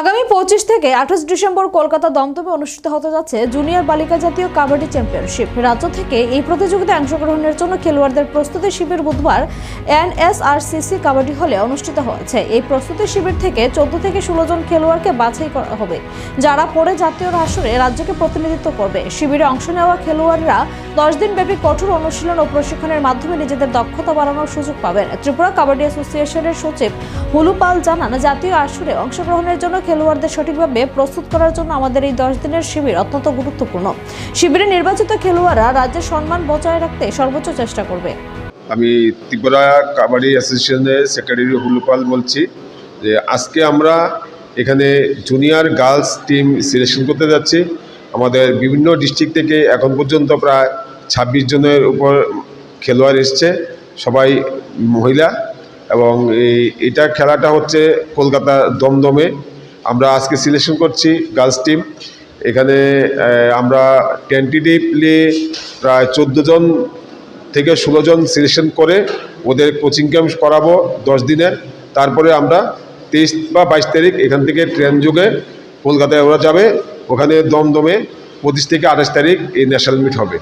আগামী পঁচিশ থেকে আঠাশ ডিসেম্বর কলকাতা দমদমে অনুষ্ঠিত হতে যাচ্ছে জুনিয়র বালিকা জাতীয় কাবাডি চ্যাম্পিয়নশিপ। রাজ্য থেকে এই প্রতিযোগিতায় অংশগ্রহণের জন্য খেলোয়াড়দের প্রস্তুতি শিবির বুধবার এনএসআরসিসি কাবাডি হলে অনুষ্ঠিত হয়েছে। এই প্রস্তুতি শিবির থেকে চোদ্দ থেকে ষোলো জন খেলোয়াড়কে বাছাই করা হবে। যারা পরে জাতীয় আসরে রাজ্যকে প্রতিনিধিত্ব করবে, শিবিরে অংশ নেওয়া খেলোয়াড়রা দশ দিন ব্যাপী কঠোর অনুশীলন ও প্রশিক্ষণের মাধ্যমে নিজেদের দক্ষতা বাড়ানোর সুযোগ পাবেন। ত্রিপুরা কাবাডি অ্যাসোসিয়েশনের সচিব হুলু পাল জানান, জাতীয় আসরে অংশগ্রহণের জন্য খেলোয়াড়দের সঠিকভাবে প্রস্তুত করার জন্য আমাদের এই দশ দিনের শিবির অত্যন্ত গুরুত্বপূর্ণ। শিবিরে নির্বাচিত খেলোয়াড়রা রাজ্যের সম্মান বজায় রাখতে সর্বোচ্চ চেষ্টা করবে। আমি ত্রিপুরা কাবাডি অ্যাসোসিয়েশনের সেক্রেটারি হুলুপাল বলছি যে আজকে আমরা এখানে জুনিয়র গার্লস টিম সিলেকশন করতে যাচ্ছি। আমাদের বিভিন্ন ডিস্ট্রিক্ট থেকে এখন পর্যন্ত প্রায় ছাব্বিশ জনের উপর খেলোয়াড় এসছে, সবাই মহিলা এবং এই, এটা খেলাটা হচ্ছে কলকাতা দমদমে। আমরা আজকে সিলেকশন করছি গার্লস টিম এখানে আমরা টেন্টেটিভলি প্রায় চোদ্দ জন থেকে ষোলো জন সিলেকশন করে ওদের কোচিং ক্যাম্প করাবো দশ দিনের। তারপরে আমরা তেইশ বা বাইশ তারিখ এখান থেকে ট্রেন যুগে কলকাতায় ওরা যাবে। ওখানে দমদমে পঁচিশ থেকে আঠাশ তারিখ এই ন্যাশনাল মিট হবে।